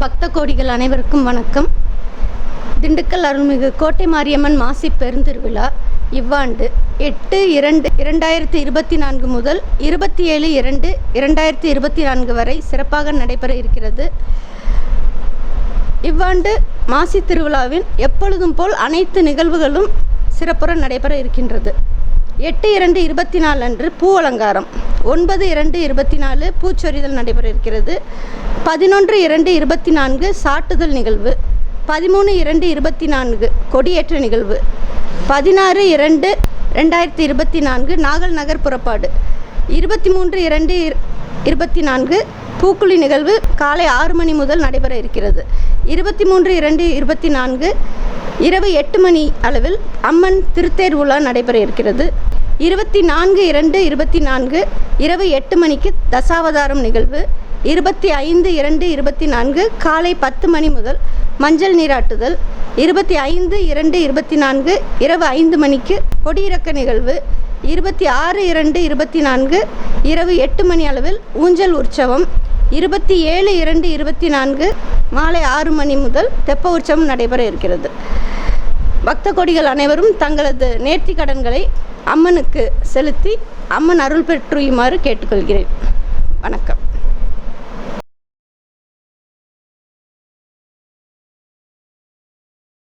பக்த கோடிகள் அனைவருக்கும் வணக்கம். திண்டுக்கல் அருள்மிகு கோட்டை மாரியம்மன் மாசி பெருந்திருவிழா இவ்வாண்டு எட்டு இரண்டு இரண்டாயிரத்தி இருபத்தி நான்கு முதல் இருபத்தி ஏழு இரண்டு இரண்டாயிரத்தி இருபத்தி நான்கு வரை சிறப்பாக நடைபெற இருக்கிறது. இவ்வாண்டு மாசி திருவிழாவின் எப்பொழுதும் போல் அனைத்து நிகழ்வுகளும் சிறப்புற நடைபெற இருக்கின்றது. எட்டு இரண்டு இருபத்தி நாலு அன்று பூ அலங்காரம். ஒன்பது இரண்டு இருபத்தி நாலு பூச்சொரிதல் நடைபெற இருக்கிறது. பதினொன்று இரண்டு இருபத்தி நான்கு சாட்டுதல் நிகழ்வு. பதிமூணு இரண்டு இருபத்தி நான்கு கொடியேற்ற நிகழ்வு. பதினாறு இரண்டு ரெண்டாயிரத்தி இருபத்தி நான்கு நாகல் நகர் புறப்பாடு. இருபத்தி மூன்று இரண்டு இருபத்தி நான்கு பூக்குழி நிகழ்வு காலை ஆறு மணி முதல் நடைபெற இருக்கிறது. இருபத்தி மூன்று இரண்டு இருபத்தி நான்கு இரவு எட்டு மணி அளவில் அம்மன் திருத்தேர் உலா நடைபெற இருக்கிறது. இருபத்தி நான்கு இரண்டு இருபத்தி நான்கு இரவு எட்டு மணிக்கு தசாவதாரம் நிகழ்வு. இருபத்தி ஐந்து இரண்டு இருபத்தி நான்கு காலை பத்து மணி முதல் மஞ்சள் நீராட்டுதல். இருபத்தி ஐந்து இரண்டு இருபத்தி நான்கு இரவு ஐந்து மணிக்கு கொடியிறக்க நிகழ்வு. இருபத்தி ஆறு இரண்டு இருபத்தி நான்கு இரவு எட்டு மணி அளவில் ஊஞ்சல் உற்சவம். இருபத்தி ஏழு இரண்டு இருபத்தி நான்கு மாலை ஆறு மணி முதல் தெப்ப உற்சவம் நடைபெற இருக்கிறது. பக்த கொடிகள் அனைவரும் தங்களது நேர்த்தி கடன்களை அம்மனுக்கு செலுத்தி அம்மன் அருள் பெற்றுயுமாறு கேட்டுக்கொள்கிறேன். வணக்கம்.